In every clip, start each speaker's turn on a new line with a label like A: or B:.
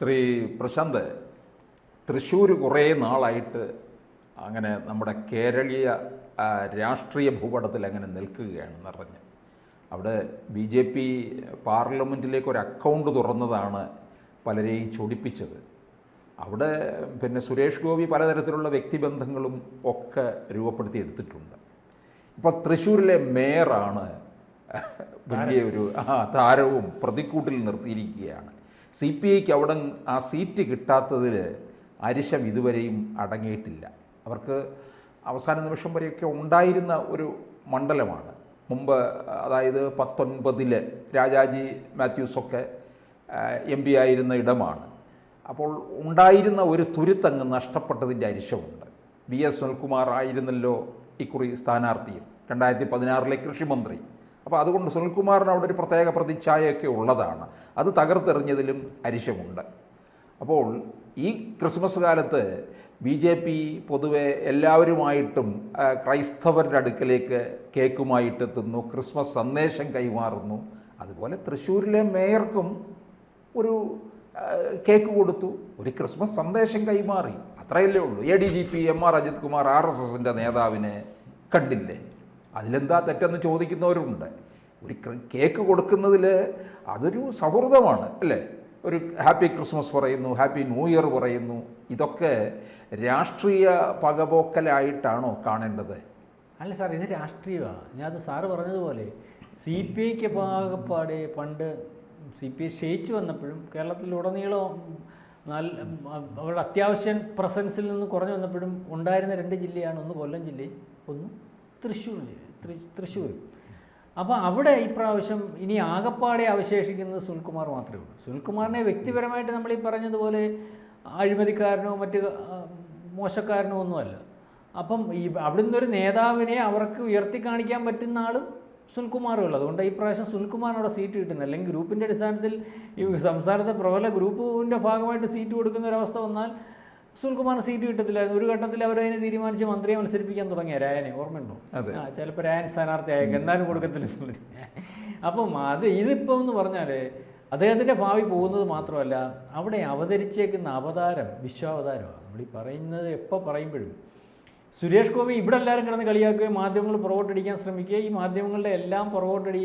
A: ശ്രീ പ്രശാന്ത് തൃശ്ശൂർ കുറേ നാളായിട്ട് അങ്ങനെ നമ്മുടെ കേരളീയ രാഷ്ട്രീയ ഭൂപടത്തിൽ അങ്ങനെ നിൽക്കുകയാണ് നിറഞ്ഞ്. അവിടെ ബി ജെ പി പാർലമെന്റിലേക്ക് ഒരു അക്കൗണ്ട് തുറന്നതാണ് പലരെയും ചൊടിപ്പിച്ചത്. അവിടെ പിന്നെ സുരേഷ് ഗോപി പലതരത്തിലുള്ള വ്യക്തിബന്ധങ്ങളും ഒക്കെ രൂപപ്പെടുത്തി എടുത്തിട്ടുണ്ട്. ഇപ്പോൾ തൃശ്ശൂരിലെ മേയറാണ് വലിയ ഒരു ആ താരവും പ്രതിക്കൂട്ടിൽ നിർത്തിയിരിക്കുകയാണ്. സി പി ഐക്ക് അവിടെ ആ സീറ്റ് കിട്ടാത്തതിൽ അരിശം ഇതുവരെയും അടങ്ങിയിട്ടില്ല. അവർക്ക് അവസാന നിമിഷം വരെയൊക്കെ ഉണ്ടായിരുന്ന ഒരു മണ്ഡലമാണ്. മുമ്പ് അതായത് പത്തൊൻപതിൽ രാജാജി മാത്യൂസൊക്കെ എം പി ആയിരുന്ന ഇടമാണ്. അപ്പോൾ ഉണ്ടായിരുന്ന ഒരു തുരുത്തങ്ങ് നഷ്ടപ്പെട്ടതിന്റെ അരിശമുണ്ട്. വി എസ് സുനിൽകുമാർ ആയിരുന്നല്ലോ ഇക്കുറി സ്ഥാനാർത്ഥിയും. രണ്ടായിരത്തി പതിനാറിലെ കൃഷിമന്ത്രി. അപ്പോൾ അതുകൊണ്ട് സുനിൽകുമാറിന് അവിടെ ഒരു പ്രത്യേക പ്രതിച്ഛായയൊക്കെ ഉള്ളതാണ്. അത് തകർത്തെറിഞ്ഞതിലും അരിശമുണ്ട്. അപ്പോൾ ഈ ക്രിസ്മസ് കാലത്ത് ബി ജെ പി പൊതുവെ എല്ലാവരുമായിട്ടും ക്രൈസ്തവരുടെ അടുക്കലേക്ക് കേക്കുമായിട്ട് എത്തുന്നു ക്രിസ്മസ് സന്ദേശം കൈമാറുന്നു. അതുപോലെ തൃശ്ശൂരിലെ മേയർക്കും ഒരു കേക്ക് കൊടുത്തു ഒരു ക്രിസ്മസ് സന്ദേശം കൈമാറി. അത്രയല്ലേ ഉള്ളൂ. A D G P M R Ajith Kumar R S എസിന്റെ നേതാവിനെ കണ്ടില്ലേ? അതിലെന്താ തെറ്റെന്ന് ചോദിക്കുന്നവരുണ്ട് ഒരു കേക്ക് കൊടുക്കുന്നതിൽ അതൊരു സൗഹൃദമാണ് അല്ലേ? ഒരു ഹാപ്പി ക്രിസ്മസ് പറയുന്നു ഹാപ്പി ന്യൂ ഇയർ പറയുന്നു ഇതൊക്കെ രാഷ്ട്രീയ പകപോക്കലായിട്ടാണോ കാണേണ്ടത്?
B: അല്ല സാർ ഇത് രാഷ്ട്രീയമാണ് ഞാൻ സാറ് പറഞ്ഞതുപോലെ സി പി ഐക്ക് പാകപ്പാടെ പണ്ട് സി പി ഐ ക്ഷയിച്ചു വന്നപ്പോഴും കേരളത്തിലുടനീളം നല്ല അവരുടെ അത്യാവശ്യം പ്രസൻസിൽ നിന്ന് കുറഞ്ഞു വന്നപ്പോഴും ഉണ്ടായിരുന്ന രണ്ട് ജില്ലയാണ് ഒന്ന് കൊല്ലം ജില്ലയും ഒന്ന് തൃശ്ശൂർ ജില്ല തൃ- തൃശ്ശൂർ അപ്പോൾ അവിടെ ഇപ്രാവശ്യം ഇനി ആകപ്പാടെ അവശേഷിക്കുന്നത് സുനിൽകുമാർ മാത്രമേ ഉള്ളൂ. സുനിൽകുമാറിനെ വ്യക്തിപരമായിട്ട് നമ്മൾ ഈ പറഞ്ഞതുപോലെ അഴിമതിക്കാരനോ മറ്റ് മോശക്കാരനോ ഒന്നുമല്ല അപ്പം ഈ അവിടുന്ന് ഒരു നേതാവിനെ അവർക്ക് ഉയർത്തി കാണിക്കാൻ പറ്റുന്ന ആളും സുനിൽകുമാറും ഉള്ളത് അതുകൊണ്ട് ഈ പ്രാവശ്യം സുനിൽകുമാറിന് അവിടെ സീറ്റ് കിട്ടുന്നില്ല. അല്ലെങ്കിൽ ഗ്രൂപ്പിന്റെ അടിസ്ഥാനത്തിൽ ഈ സംസ്ഥാനത്തെ പ്രബല ഗ്രൂപ്പിന്റെ ഭാഗമായിട്ട് സീറ്റ് കൊടുക്കുന്ന ഒരവസ്ഥ വന്നാൽ സുനിൽകുമാറിന് സീറ്റ് കിട്ടത്തില്ലായിരുന്നു. ഒരു ഘട്ടത്തിൽ അവരതിനെ തീരുമാനിച്ച് മന്ത്രിയെ മത്സരിപ്പിക്കാൻ തുടങ്ങിയ രായനെ ഓർമ്മയുണ്ടോ?
A: അതെ.
B: ആ ചിലപ്പോൾ രായൻ സ്ഥാനാർത്ഥി ആയേക്കും. എന്നാലും കൊടുക്കത്തില്ല. അപ്പം അത് ഇതിപ്പോൾ എന്ന് പറഞ്ഞാൽ അദ്ദേഹത്തിന്റെ ഭാവി പോകുന്നത് മാത്രമല്ല അവിടെ അവതരിച്ചേക്കുന്ന അവതാരം വിശ്വാവതാരമാണ്. നമ്മൾ ഈ പറയുന്നത് എപ്പോൾ പറയുമ്പോഴും. സുരേഷ് ഗോപി ഇവിടെ എല്ലാവരും കിടന്ന് കളിയാക്കുകയും മാധ്യമങ്ങൾ പുറകോട്ടടിക്കാൻ ശ്രമിക്കുകയും ഈ മാധ്യമങ്ങളുടെ എല്ലാം പുറകോട്ടടി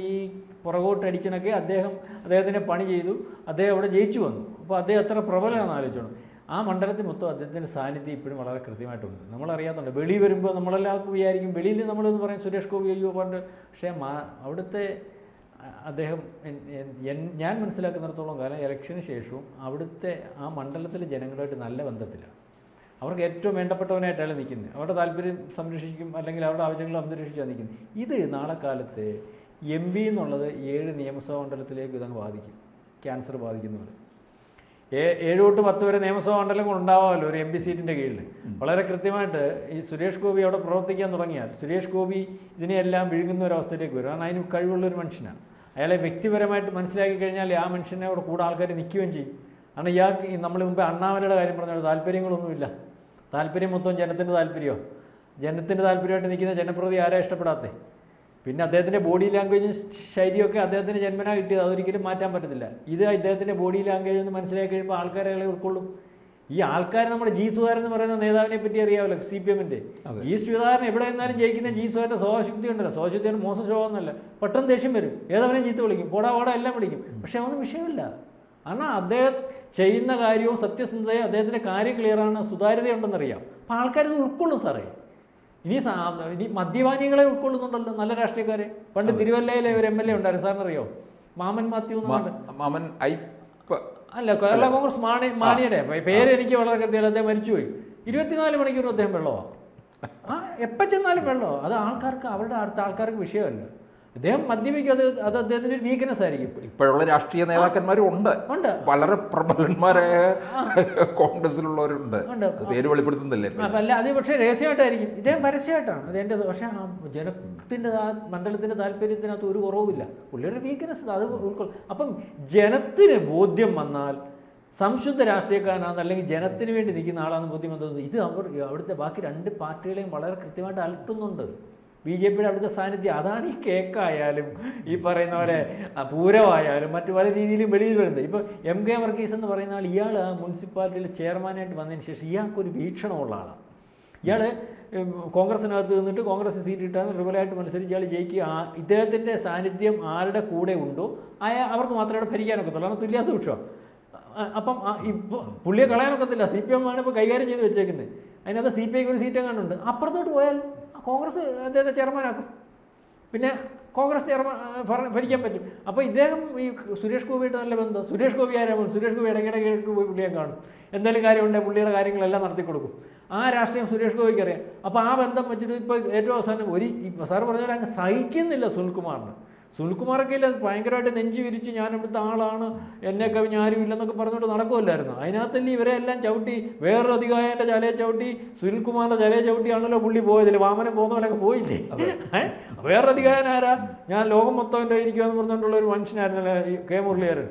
B: പുറകോട്ടടിച്ചണൊക്കെ അദ്ദേഹം അദ്ദേഹത്തിന്റെ പണി ചെയ്തു. അദ്ദേഹം അവിടെ ജയിച്ചു വന്നു. അപ്പോൾ അദ്ദേഹം എത്ര പ്രബലമാണെന്ന് ആലോചിച്ചോണം. ആ മണ്ഡലത്തിൽ മൊത്തം അദ്ദേഹത്തിന്റെ സാന്നിധ്യം ഇപ്പോഴും വളരെ കൃത്യമായിട്ടുണ്ട്. നമ്മളറിയാത്തുണ്ട്. വെളി വരുമ്പോൾ നമ്മളെല്ലാവർക്കും വിചാരിക്കും വെളിയിൽ നമ്മളെന്ന് പറയും സുരേഷ് ഗോപി അയ്യോ പണ്ട്. പക്ഷേ മാ അവിടുത്തെ അദ്ദേഹം ഞാൻ മനസ്സിലാക്കുന്നിടത്തോളം കാലം ഇലക്ഷന് ശേഷവും അവിടുത്തെ ആ മണ്ഡലത്തിലെ ജനങ്ങളുമായിട്ട് നല്ല ബന്ധത്തിലാണ് അവർക്ക് ഏറ്റവും വേണ്ടപ്പെട്ടവനായിട്ടാണ് നിൽക്കുന്നത് അവരുടെ താല്പര്യം സംരക്ഷിക്കും അല്ലെങ്കിൽ അവരുടെ ആവശ്യങ്ങൾ സംരക്ഷിച്ചാണ് നിൽക്കുന്നത് ഇത് നാളെ കാലത്ത് എം പി എന്നുള്ളത് ഏഴ് നിയമസഭാ മണ്ഡലത്തിലേക്ക് ഇതങ്ങ് ബാധിക്കും. ക്യാൻസർ ബാധിക്കുന്നത് ഏ- ഏഴ് തൊട്ട് പത്ത് വരെ നിയമസഭാ മണ്ഡലങ്ങൾ ഉണ്ടാവാമല്ലോ ഒരു എം പി സീറ്റിന്റെ കീഴിൽ. വളരെ കൃത്യമായിട്ട് ഈ സുരേഷ് ഗോപി അവിടെ പ്രവർത്തിക്കാൻ തുടങ്ങിയാൽ സുരേഷ് ഗോപി ഇതിനെയെല്ലാം വിഴുങ്ങുന്ന ഒരു അവസ്ഥയിലേക്ക് വരും. കാരണം അതിന് കഴിവുള്ള ഒരു മനുഷ്യനാണ്. അയാളെ വ്യക്തിപരമായിട്ട് മനസ്സിലാക്കി കഴിഞ്ഞാൽ ആ മനുഷ്യനെ അവിടെ കൂടെ ആൾക്കാർ നിൽക്കുകയും ചെയ്യും. കാരണം ഇയാൾക്ക് നമ്മൾ മുമ്പ് അണ്ണാമലയുടെ കാര്യം പറഞ്ഞാൽ താല്പര്യങ്ങളൊന്നുമില്ല. താല്പര്യം മൊത്തം ജനത്തിന്റെ താല്പര്യമോ? ജനത്തിന്റെ താല്പര്യമായിട്ട് നിൽക്കുന്ന ജനപ്രതി ആരാ ഇഷ്ടപ്പെടാത്തേ? പിന്നെ അദ്ദേഹത്തിന്റെ ബോഡി ലാംഗ്വേജും ശൈലിയൊക്കെ അദ്ദേഹത്തിന് ജന്മനാ കിട്ടിയത്. അതൊരിക്കലും മാറ്റാൻ പറ്റത്തില്ല. ഇത് അദ്ദേഹത്തിന്റെ ബോഡി ലാംഗ്വേജ് എന്ന് മനസ്സിലാക്കി കഴിയുമ്പോൾ ആൾക്കാരെ അയാളെ ഉൾക്കൊള്ളും. ഈ ആൾക്കാർ നമ്മുടെ ജി സുധാരൻ എന്ന് പറയുന്ന നേതാവിനെ പറ്റി അറിയാമല്ലോ സി പി എമ്മിന്റെ ജി സുധാരൻ എവിടെ നിന്നാലും ജയിക്കുന്ന ജി സുധാരന്റെ സ്വശുദ്ധി ഉണ്ടല്ലോ. സ്വശുദ്ധിയാണ് മോശം സ്വഭാവമൊന്നുമല്ല. പെട്ടെന്ന് ദേഷ്യം വരും. ഏതവനെയും ചീത്ത വിളിക്കും. പോടാ പോടാ എല്ലാം വിളിക്കും. പക്ഷേ അതൊന്നും വിഷയമില്ല. കാരണം അദ്ദേഹം ചെയ്യുന്ന കാര്യവും സത്യസന്ധതയും അദ്ദേഹത്തിന്റെ കാര്യം ക്ലിയറാണ് സുതാര്യതയുണ്ടെന്നറിയാം. അപ്പം ആൾക്കാർ ഇത് ഉൾക്കൊള്ളും സാറേ. ഇനി ഇനി മദ്യപാനികളെ ഉൾക്കൊള്ളുന്നുണ്ടല്ലോ നല്ല രാഷ്ട്രീയക്കാരെ. പണ്ട് തിരുവല്ലയിലെ ഒരു എം എൽ എ ഉണ്ടായിരുന്നു. സാറിനറിയോ? മാമൻ മാത്യു
A: മാമൻ
B: അല്ല കേരള കോൺഗ്രസ് മാണി മാണിയുടെ പേര് എനിക്ക് വളരെ കൃത്യമാണ് അദ്ദേഹം മരിച്ചുപോയി. ഇരുപത്തിനാല് മണിക്കൂർ അദ്ദേഹം വെള്ളമാണ് ആ എപ്പോൾ ചെന്നാലും വെള്ളമോ. അത് ആൾക്കാർക്ക് അവരുടെ അടുത്ത ആൾക്കാർക്ക് വിഷയമല്ല. അദ്ദേഹം മദ്യപിക്കും. അത് അത് അദ്ദേഹത്തിന്റെ ഒരു വീക്ക്നെസ് ആയിരിക്കും.
A: ഇപ്പോഴുള്ള രാഷ്ട്രീയ നേതാക്കന്മാരും ഉണ്ട്.
B: ഉണ്ട്.
A: വളരെ പ്രബലന്മാരായ കോൺഗ്രസിലുള്ളവരുണ്ട്. പേര് വെളിപ്പെടുത്തുന്നില്ലേ?
B: അല്ല അത് പക്ഷേ രഹസ്യമായിട്ടായിരിക്കും. ഇദ്ദേഹം പരസ്യമായിട്ടാണ്. അത് എന്റെ പക്ഷേ ആ മണ്ഡലത്തിന്റെ ആ മണ്ഡലത്തിന്റെ താല്പര്യത്തിനകത്ത് ഒരു കുറവുമില്ല. പുള്ളിയുടെ വീക്ക്നെസ് അത് ഉൾക്കൊള്ളും അപ്പം ജനത്തിന് ബോധ്യം വന്നാൽ സംശുദ്ധ രാഷ്ട്രീയക്കാരനാണ് അല്ലെങ്കിൽ ജനത്തിന് വേണ്ടി നിൽക്കുന്ന ആളാണെന്ന് ബോധ്യം വന്നത് ഇത് അവർ അവിടുത്തെ ബാക്കി രണ്ട് പാർട്ടികളെയും വളരെ കൃത്യമായിട്ട് അലട്ടുന്നുണ്ട്. ബി ജെ പിയുടെ അടുത്ത സാന്നിധ്യം. അതാണ് ഈ കേക്കായാലും ഈ പറയുന്ന പോലെ പൂരമായാലും മറ്റു പല രീതിയിലും വെളിയിൽ വരുന്നത്. ഇപ്പോൾ എം കെ വർഗീസ് എന്ന് പറയുന്ന ആൾ ഇയാൾ മുനിസിപ്പാലിറ്റിയിൽ ചെയർമാനായിട്ട് വന്നതിന് ശേഷം ഇയാൾക്കൊരു വീക്ഷണമുള്ള ആളാണ്. ഇയാൾ കോൺഗ്രസിനകത്ത് നിന്നിട്ട് കോൺഗ്രസ് സീറ്റ് കിട്ടാൻ റിബലായിട്ട് മത്സരിച്ച് ഇയാൾ ജയിക്കുക. ഇദ്ദേഹത്തിന്റെ സാന്നിധ്യം ആരുടെ കൂടെ ഉണ്ടോ അയാൾ അവർക്ക് മാത്രമേ അവിടെ ഭരിക്കാനൊക്കത്തുള്ളൂ. കാരണം തുല്യാസൂക്ഷമാണ് അപ്പം ഇപ്പോൾ പുള്ളിയെ കളയാനൊക്കത്തില്ല. സി പി എം ആണ് ഇപ്പോൾ കൈകാര്യം ചെയ്ത് വെച്ചേക്കുന്നത് അതിനകത്ത് സി പി ഐക്ക് ഒരു സീറ്റ് എങ്ങാണ്ടുണ്ട് അപ്പുറത്തോട്ട് പോയാൽ കോൺഗ്രസ് അദ്ദേഹത്തെ ചെയർമാനാക്കും. പിന്നെ കോൺഗ്രസ് ചെയർമാൻ ഭരിക്കാൻ പറ്റും. അപ്പോൾ ഇദ്ദേഹം ഈ സുരേഷ് ഗോപിയായിട്ട് നല്ല ബന്ധം സുരേഷ് ഗോപി ആരാകും സുരേഷ് ഗോപി ഇടയ്ക്കിടയ്ക്ക് പോയി പുള്ളിയെ കാണും. എന്തെങ്കിലും കാര്യമുണ്ടെങ്കിൽ പുള്ളിയുടെ കാര്യങ്ങളെല്ലാം നടത്തി കൊടുക്കും ആ രാഷ്ട്രീയം സുരേഷ് ഗോപിക്ക് അറിയാം അപ്പോൾ ആ ബന്ധം വെച്ചിട്ട് ഇപ്പോൾ ഏറ്റവും അവസാനം ഒരു സാർ പറഞ്ഞ അങ്ങ് സഹിക്കുന്നില്ല സുനിൽകുമാറിന്. സുനിൽകുമാറൊക്കെ ഇല്ല ഭയങ്കരമായിട്ട് നെഞ്ചു വിരിച്ച് ഞാൻ ഇവിടുത്തെ ആളാണ് എന്നെ കവിഞ്ഞ് ആരും ഇല്ലെന്നൊക്കെ പറഞ്ഞുകൊണ്ട് നടക്കുമല്ലായിരുന്നു അതിനകത്തല്ലേ ഇവരെ എല്ലാം ചവിട്ടി വേറൊരു അധികാരന്റെ ചലയെ ചവിട്ടി സുനിൽകുമാറിന്റെ ചലയെ ചവിട്ടിയാണല്ലോ പുള്ളി പോയതില്ലേ വാമനം പോകുന്നവരൊക്കെ പോയില്ലേ? വേറൊരു അധികാരൻ ആരാ ഞാൻ ലോകം മൊത്തം എന്റെ ഇരിക്കുമെന്ന് പറഞ്ഞുകൊണ്ടുള്ള ഒരു മനുഷ്യനായിരുന്നല്ലേ കെ മുരളീധരൻ.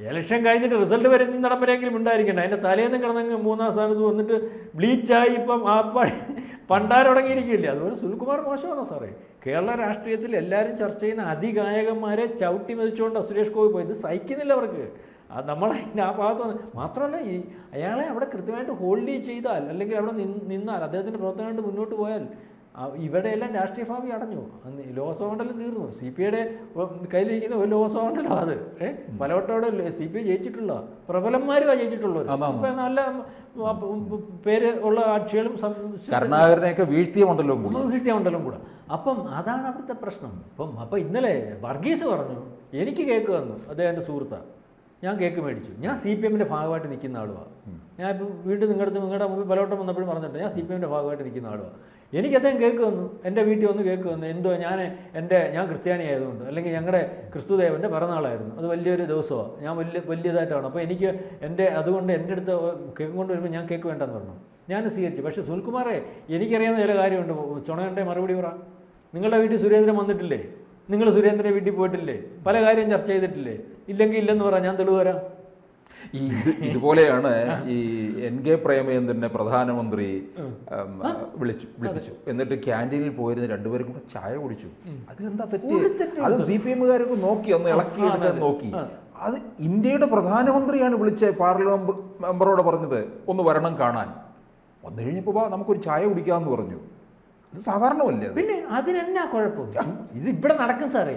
B: ഇലക്ഷൻ കഴിഞ്ഞിട്ട് റിസൾട്ട് വരെ ഇന്നിടം വരെയെങ്കിലും ഉണ്ടായിരിക്കണ്ട. അതിന്റെ തലേന്ന് കിടന്നങ്ങ് മൂന്നാം സ്ഥാനത്ത് വന്നിട്ട് ബ്ലീച്ചായി ഇപ്പം ആ പണ്ടാരടങ്ങിയിരിക്കില്ലേ അതുപോലെ സുനിൽകുമാർ മോശമാണോ സാറേ? കേരള രാഷ്ട്രീയത്തിൽ എല്ലാവരും ചർച്ച ചെയ്യുന്ന അതിഗായകന്മാരെ ചവിട്ടി മതിച്ചുകൊണ്ട് സുരേഷ് ഗോപി പോയി. ഇത് സഹിക്കുന്നില്ല അവർക്ക്. അത് നമ്മളതിന്റെ ആ ഭാഗത്ത് മാത്രമല്ല ഈ അയാളെ അവിടെ കൃത്യമായിട്ട് ഹോൾഡ് ചെയ്താൽ അല്ലെങ്കിൽ അവിടെ നിന്നാൽ അദ്ദേഹത്തിന്റെ പ്രവർത്തനമായിട്ട് മുന്നോട്ട് പോയാൽ ആ ഇവിടെ എല്ലാം രാഷ്ട്രീയ ഭാവി അടഞ്ഞു. അന്ന് ഈ മണ്ഡലം തീർന്നു. സി പി ഐയുടെ കയ്യിലിരിക്കുന്ന ഒരു ലോക്സഭ മണ്ഡലം അത്. ഏ? പലവട്ടോടെ സി പി ഐ ജയിച്ചിട്ടുള്ള പ്രബലന്മാരുമാണ് ജയിച്ചിട്ടുള്ളവർ
A: അതാണ്.
B: ഇപ്പൊ നല്ല പേര് ഉള്ള ആക്ഷികളും സം-
A: കരുണാകരനെയൊക്കെ വീഴ്ത്തിയ മണ്ഡലവും കൂടെ.
B: വീഴ്ത്തിയ മണ്ഡലം കൂടെ. അപ്പം അതാണ് അവിടുത്തെ പ്രശ്നം. അപ്പം അപ്പം ഇന്നലെ വർഗീസ് പറഞ്ഞു എനിക്ക് കേക്ക് തന്നു എന്റെ സുഹൃത്താണ് ഞാൻ കേക്ക് മേടിച്ചു. ഞാൻ സി പി എമ്മിന്റെ ഭാഗമായിട്ട് നിൽക്കുന്ന ആളുമാണ് ഞാൻ ഇപ്പോൾ വീണ്ടും നിങ്ങളുടെ നിങ്ങളുടെ മുമ്പിൽ പലവട്ടം വന്നപ്പോഴും പറഞ്ഞിട്ടുണ്ട് ഞാൻ സി പി എമ്മിന്റെ ഭാഗമായിട്ട് നിൽക്കുന്ന ആളുമാണ് എനിക്ക് കേൾക്കുമെന്ന്? കേക്ക് വന്നു എന്റെ വീട്ടിൽ വന്ന് കേക്ക് വന്നു എന്തോ ഞാൻ എന്റെ ഞാൻ ക്രിസ്ത്യാനി ആയതുകൊണ്ട് അല്ലെങ്കിൽ ഞങ്ങളുടെ ക്രിസ്തുദേവന്റെ പിറന്നാളായിരുന്നു. അത് വലിയൊരു ദിവസമാണ്. ഞാൻ വലിയ വലിയതായിട്ടാണ്. അപ്പോൾ എനിക്ക് എന്റെ അതുകൊണ്ട് എന്റെ അടുത്ത് കേക്ക് കൊണ്ട് വരുമ്പോൾ ഞാൻ കേക്ക് വേണ്ടെന്ന് പറഞ്ഞു. ഞാൻ സ്വീകരിച്ചു. പക്ഷേ സുനിൽകുമാറെ എനിക്കറിയാവുന്ന ചില കാര്യമുണ്ട്. ചുണകന്റെ മറുപടി പറ. നിങ്ങളുടെ വീട്ടിൽ സുരേന്ദ്രൻ വന്നിട്ടില്ലേ? നിങ്ങൾ സുരേന്ദ്രന്റെ വീട്ടിൽ പോയിട്ടില്ലേ? പല കാര്യം ചർച്ച ചെയ്തിട്ടില്ലേ? ഇല്ലെങ്കിൽ ഇല്ലെന്ന് പറ. ഞാൻ തെളിവ് തരാം.
A: ഈ ഇതുപോലെയാണ് ഈ എൻ കെ പ്രേമചന്ദ്രനെ പ്രധാനമന്ത്രി വിളിച്ചു വിളിപ്പിച്ചു. എന്നിട്ട് ക്യാന്റീനിൽ പോയിരുന്ന രണ്ടുപേരും കൂടെ ചായ കുടിച്ചു. അതിലെന്താ തെറ്റ്? അത് സി പി എമ്മുകാരൊക്കെ നോക്കി ഒന്ന് ഇളക്കി എടുക്കാൻ നോക്കി. അത് ഇന്ത്യയുടെ പ്രധാനമന്ത്രിയാണ് വിളിച്ച പാർലമെന്റ് മെമ്പറോട് പറഞ്ഞത് ഒന്ന് വരണം കാണാൻ. വന്നു കഴിഞ്ഞപ്പോൾ വാ നമുക്കൊരു ചായ കുടിക്കാമെന്ന് പറഞ്ഞു. ഇത് സാധാരണമല്ലേ
B: പിന്നെ അതിനെന്നാ കുഴപ്പം? ഇത് ഇവിടെ നടക്കും സാറേ.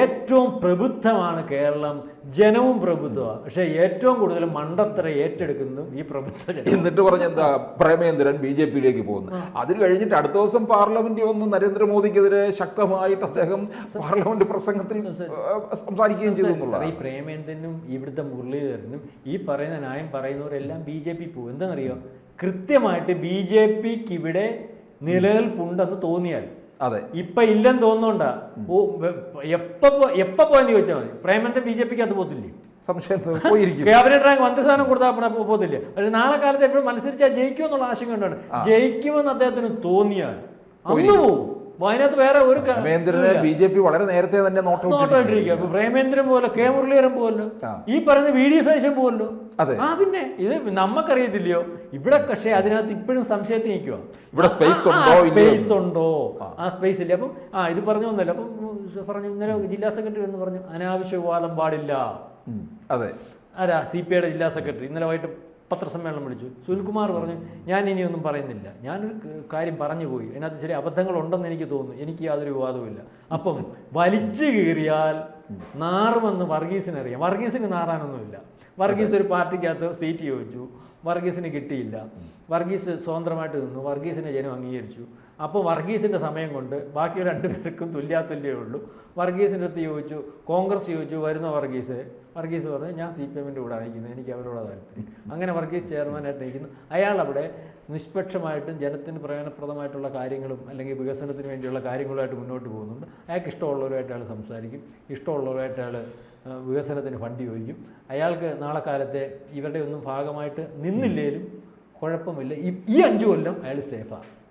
B: ഏറ്റവും പ്രബുദ്ധമാണ് കേരളം ജനവും പ്രബുദ്ധമാണ് പക്ഷെ ഏറ്റവും കൂടുതൽ മണ്ടത്തര ഏറ്റെടുക്കുന്നതും ഈ പ്രബുദ്ധ
A: എന്നിട്ട് പറഞ്ഞ എന്താ പ്രേമേന്ദ്രൻ ബി ജെ പിയിലേക്ക് പോകുന്നു. അത് കഴിഞ്ഞിട്ട് അടുത്ത ദിവസം പാർലമെന്റ് വന്ന് നരേന്ദ്രമോദിക്കെതിരെ ശക്തമായിട്ട് അദ്ദേഹം പാർലമെന്റ് പ്രസംഗത്തിൽ സംസാരിക്കുകയും ചെയ്തു
B: ഈ പ്രേമേന്ദ്രനും ഇവിടുത്തെ മുരളീധരനും ഈ പറയുന്ന ന്യായം പറയുന്നവരെല്ലാം ബി ജെ പി പോകും. എന്താണെന്നറിയോ? കൃത്യമായിട്ട് ബി ജെ പിക്ക് ഇവിടെ നിലനിൽപ്പുണ്ടെന്ന് തോന്നിയാൽ.
A: അതെ.
B: ഇപ്പൊ ഇല്ലെന്ന് തോന്നുന്നുണ്ടാ. എപ്പോ എപ്പോ പോയെന്ന് ചോദിച്ചാൽ മതി. പ്രേമന്റെ ബി ജെ പിക്ക് അത് പോത്തില്ലേ
A: സംശയം
B: ക്യാബിനറ്റ് റാങ്ക് മന്ത്രിസ്ഥാനം കൊടുത്താൽ പോത്തില്ലേ പക്ഷെ നാളെ കാലത്ത് എപ്പോഴും മത്സരിച്ചാൽ ജയിക്കുമെന്നുള്ള ആശങ്ക ഉണ്ടാണ് ജയിക്കുമെന്ന് അദ്ദേഹത്തിന് തോന്നിയാൽ അന്ന് പോവും. അതിനകത്ത് വേറെ ഒരു
A: ബി ജെ പി വളരെ നേരത്തെ തന്നെ നോട്ടം
B: നോട്ടായിട്ടിരിക്കുക അപ്പൊ പ്രേമേന്ദ്രൻ പോലെ കെ മുരളീധരൻ പോലല്ലോ. ഈ പറയുന്ന വി ഡി സതീശൻ
A: അതെ.
B: ആ പിന്നെ ഇത് നമുക്കറിയത്തില്ലയോ ഇവിടെ പക്ഷേ അതിനകത്ത് ഇപ്പോഴും സംശയത്തിൽ നിൽക്കുക
A: ഇവിടെ സ്പേസ് ഉണ്ടോ
B: സ്പേസ് ഉണ്ടോ? ആ. സ്പേസ് ഇല്ല. അപ്പം ആ ഇത് പറഞ്ഞു ഒന്നല്ല അപ്പം പറഞ്ഞു ഇന്നലെ ജില്ലാ സെക്രട്ടറി എന്ന് പറഞ്ഞു അനാവശ്യ വാദം പാടില്ല.
A: അതെ.
B: ആരാ? സി പി ഐയുടെ ജില്ലാ സെക്രട്ടറി ഇന്നലെ വൈകിട്ട് പത്രസമ്മേളനം വിളിച്ചു. സുനിൽകുമാർ പറഞ്ഞു ഞാൻ ഇനിയൊന്നും പറയുന്നില്ല. ഞാനൊരു കാര്യം പറഞ്ഞു പോയി. അതിനകത്ത് ചില അബദ്ധങ്ങളുണ്ടെന്ന് എനിക്ക് തോന്നുന്നു. എനിക്ക് യാതൊരു വിവാദവുമില്ല അപ്പം വലിച്ചു കീറിയാൽ നാറുമെന്ന് വർഗീസിനറിയാം. വർഗീസിന് നാറാനൊന്നുമില്ല. വർഗീസ് ഒരു പാർട്ടിക്കകത്ത് സീറ്റ് ചോദിച്ചു. വർഗീസിന് കിട്ടിയില്ല. വർഗീസ് സ്വതന്ത്രമായിട്ട് നിന്നു. വർഗീസിനെ ജനം അംഗീകരിച്ചു. അപ്പോൾ വർഗീസിന്റെ സമയം കൊണ്ട് ബാക്കി രണ്ടുപേർക്കും തുല്യാതുല്യമേ ഉള്ളൂ. വർഗീസിന്റെ അടുത്ത് ചോദിച്ചു കോൺഗ്രസ് ചോദിച്ചു വരുന്ന വർഗീസ്? വർഗീസ് പറഞ്ഞു ഞാൻ സി പി എമ്മിന്റെ കൂടെ അയക്കുന്നത് എനിക്ക് അവരോട് താല്പര്യം. അങ്ങനെ വർഗീസ് ചെയർമാനായിട്ട് നയിക്കുന്നു അവിടെ നിഷ്പക്ഷമായിട്ടും ജനത്തിന് പ്രയോജനപ്രദമായിട്ടുള്ള കാര്യങ്ങളും അല്ലെങ്കിൽ വികസനത്തിന് വേണ്ടിയുള്ള കാര്യങ്ങളുമായിട്ട് മുന്നോട്ട് പോകുന്നുണ്ട്. അയാൾക്ക് ഇഷ്ടമുള്ളവരുമായിട്ട് അയാൾ സംസാരിക്കും. ഇഷ്ടമുള്ളവരുമായിട്ട് അയാൾ വികസനത്തിന് ഫണ്ട് ചോദിക്കും. അയാൾക്ക് നാളെ കാലത്തെ ഇവരുടെ ഒന്നും ഭാഗമായിട്ട് നിന്നില്ലേലും കുഴപ്പമില്ല. ഈ അഞ്ചു കൊല്ലം അയാൾ സേഫാണ്